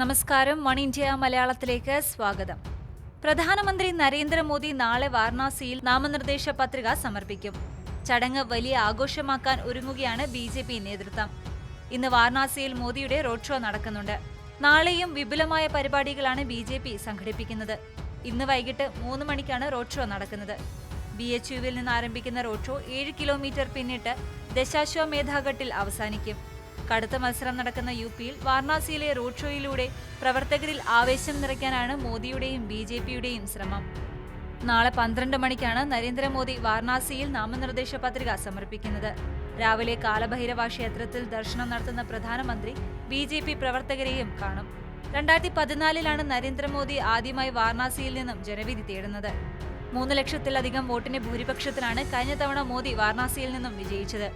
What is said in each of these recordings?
നമസ്കാരം. One India മലയാളത്തിലേക്ക് സ്വാഗതം. പ്രധാനമന്ത്രി നരേന്ദ്രമോദി നാളെ വാരണാസിയിൽ നാമനിർദ്ദേശ പത്രിക സമർപ്പിക്കും. ചടങ്ങ് വലിയ ആഘോഷമാക്കാൻ ഒരുങ്ങുകയാണ് ബി ജെ പി നേതൃത്വം. ഇന്ന് വാരണാസിയിൽ മോദിയുടെ റോഡ് ഷോ നടക്കുന്നുണ്ട്. നാളെയും വിപുലമായ പരിപാടികളാണ് ബി ജെ പി സംഘടിപ്പിക്കുന്നത്. ഇന്ന് വൈകിട്ട് മൂന്ന് മണിക്കാണ് റോഡ് ഷോ നടക്കുന്നത്. ബി എച്ച് യുവിൽ നിന്ന് ആരംഭിക്കുന്ന റോഡ് ഷോ ഏഴ് കിലോമീറ്റർ പിന്നിട്ട് ദശാശ്വമേധാഘട്ടിൽ അവസാനിക്കും. കടുത്ത മത്സരം നടക്കുന്ന യു പിയിൽ വാരണാസിയിലെ റോഡ് ഷോയിലൂടെ പ്രവർത്തകരിൽ ആവേശം നിറയ്ക്കാനാണ് മോദിയുടെയും ബി ജെ പിയുടെയും ശ്രമം. നാളെ പന്ത്രണ്ട് മണിക്കാണ് നരേന്ദ്രമോദി വാരണാസിയിൽ നാമനിർദ്ദേശ പത്രിക സമർപ്പിക്കുന്നത്. രാവിലെ കാലഭൈരവ ക്ഷേത്രത്തിൽ ദർശനം നടത്തുന്ന പ്രധാനമന്ത്രി ബി ജെ പി പ്രവർത്തകരെയും കാണും. രണ്ടായിരത്തി പതിനാലിലാണ് നരേന്ദ്രമോദി ആദ്യമായി വാരണാസിയിൽ നിന്നും ജനവിധി തേടുന്നത്. മൂന്ന് ലക്ഷത്തിലധികം വോട്ടിന്റെ ഭൂരിപക്ഷത്തിലാണ് കഴിഞ്ഞ തവണ മോദി വാരണാസിയിൽ നിന്നും വിജയിച്ചത്.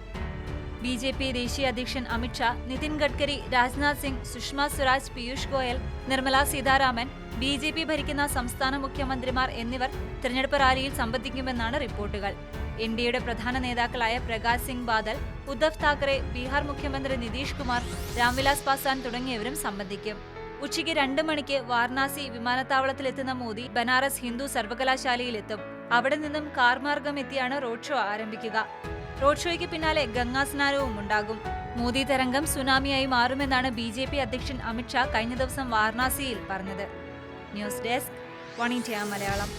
ബി ജെ പി ദേശീയ അധ്യക്ഷൻ Amit Shah Nitin Gadkari Rajnath Singh Sushma Swaraj Piyush Goyal Nirmala Sitharaman B J P ഭരിക്കുന്ന സംസ്ഥാന മുഖ്യമന്ത്രിമാർ എന്നിവർ തിരഞ്ഞെടുപ്പ് റാലിയിൽ സംബന്ധിക്കുമെന്നാണ് റിപ്പോർട്ടുകൾ. എൻ ഡിയുടെ പ്രധാന നേതാക്കളായ പ്രകാശ് സിംഗ് ബാദൽ ഉദ്ധവ് താക്കറെ ബീഹാർ മുഖ്യമന്ത്രി നിതീഷ് കുമാർ രാംവിലാസ് പാസ്വാൻ തുടങ്ങിയവരും സംബന്ധിക്കും. ഉച്ചയ്ക്ക് രണ്ട് മണിക്ക് വാരണാസി വിമാനത്താവളത്തിലെത്തുന്ന മോദി ബനാറസ് ഹിന്ദു സർവകലാശാലയിലെത്തും അവിടെ നിന്നും കാർമാർഗം എത്തിയാണ് റോഡ് ഷോ ആരംഭിക്കുക. റോഡ് ഷോയ്ക്ക് പിന്നാലെ ഗംഗാ സ്നാനവും ഉണ്ടാകും. മോദി തരംഗം സുനാമിയായി മാറുമെന്നാണ് ബി ജെ പി അധ്യക്ഷൻ അമിത്ഷാ കഴിഞ്ഞ ദിവസം വാരണാസിയിൽ പറഞ്ഞത്. News desk one India Malayalam.